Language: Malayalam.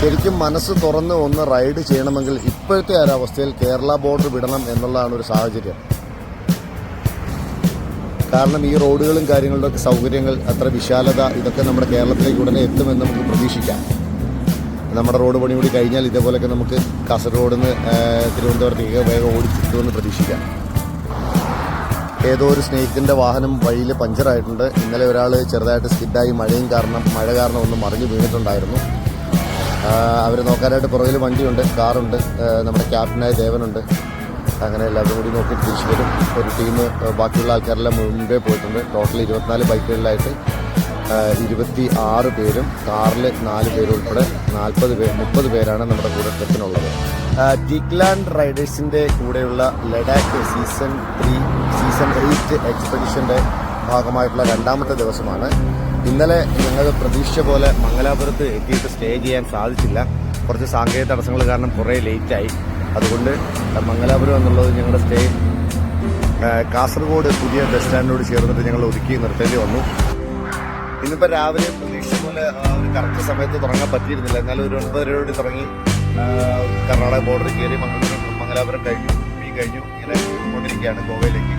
ശരിക്കും മനസ്സ് തുറന്ന് ഒന്ന് റൈഡ് ചെയ്യണമെങ്കിൽ ഇപ്പോഴത്തെ അവസ്ഥയിൽ കേരള ബോർഡർ വിടണം എന്നുള്ളതാണ് ഒരു സാഹചര്യം. കാരണം ഈ റോഡുകളും കാര്യങ്ങളുടെ ഒക്കെ സൗകര്യങ്ങൾ അത്ര വിശാലത ഇതൊക്കെ നമ്മുടെ കേരളത്തിലേക്ക് ഉടനെ എത്തുമെന്ന് നമുക്ക് പ്രതീക്ഷിക്കാം. നമ്മുടെ റോഡ് പണി കൂടി കഴിഞ്ഞാൽ ഇതേപോലെയൊക്കെ നമുക്ക് കാസർഗോഡ് നിന്ന് തിരുവനന്തപുരത്തേക്ക് വേഗം ഓടിച്ചിട്ടുമെന്ന് പ്രതീക്ഷിക്കാം. ഏതോ ഒരു സ്നേഹിതന്റെ വാഹനം വഴിയിൽ പഞ്ചറായിട്ടുണ്ട്. ഇന്നലെ ഒരാൾ ചെറുതായിട്ട് സ്കിഡായി മഴയും കാരണം മഴ കാരണം ഒന്ന് മറിഞ്ഞു വീണിട്ടുണ്ടായിരുന്നു. അവർ നോക്കാനായിട്ട് പുറകിൽ വണ്ടിയുണ്ട് കാറുണ്ട് നമ്മുടെ ക്യാപ്റ്റനായ ദേവനുണ്ട്. അങ്ങനെ എല്ലാവരും കൂടി നോക്കി തിരിച്ചു വരും. ഒരു ടീം ബാക്കിയുള്ള ആൾക്കാരെല്ലാം മുമ്പേ പോയിട്ടുണ്ട്. ടോട്ടൽ ഇരുപത്തിനാല് ബൈക്കുകളിലായിട്ട് ഇരുപത്തി ആറ് പേരും കാറിൽ നാല് പേരും ഉൾപ്പെടെ നാൽപ്പത് പേർ മുപ്പത് പേരാണ് നമ്മുടെ കൂടെ ട്രിപ്പിനുള്ളത്. ടിക്ലാൻഡ് റൈഡേഴ്സിന്റെ കൂടെയുള്ള Ladakh season three season eight എക്സ്പെഡിഷന്റെ ഭാഗമായിട്ടുള്ള രണ്ടാമത്തെ ദിവസമാണ്. ഇന്നലെ ഞങ്ങൾ പ്രതീക്ഷിച്ച പോലെ മംഗലാപുരത്ത് എത്തിയിട്ട് സ്റ്റേ ചെയ്യാൻ സാധിച്ചില്ല. കുറച്ച് സാങ്കേതിക തടസ്സങ്ങൾ കാരണം കുറേ ലേറ്റായി അതുകൊണ്ട് മംഗലാപുരം എന്നുള്ളത് ഞങ്ങളുടെ സ്റ്റേ കാസർഗോഡ് പുതിയ ബസ് സ്റ്റാൻഡിനോട് ചേർന്നിട്ട് ഞങ്ങൾ ഒതുക്കി നിർത്തേണ്ടി വന്നു. ഇന്നിപ്പോൾ രാവിലെ പ്രതീക്ഷിച്ച പോലെ ഒരു കറക്റ്റ് സമയത്ത് തുടങ്ങാൻ പറ്റിയിരുന്നില്ല. എന്നാലും ഒരു ഒൻപതരയോട് തുടങ്ങി കർണാടക ബോർഡർ കയറി മംഗലാപുരം മംഗലാപുരം കഴിഞ്ഞു കഴിഞ്ഞു ഇങ്ങനെ കൊണ്ടിരിക്കുകയാണ് ഗോവയിലേക്ക്.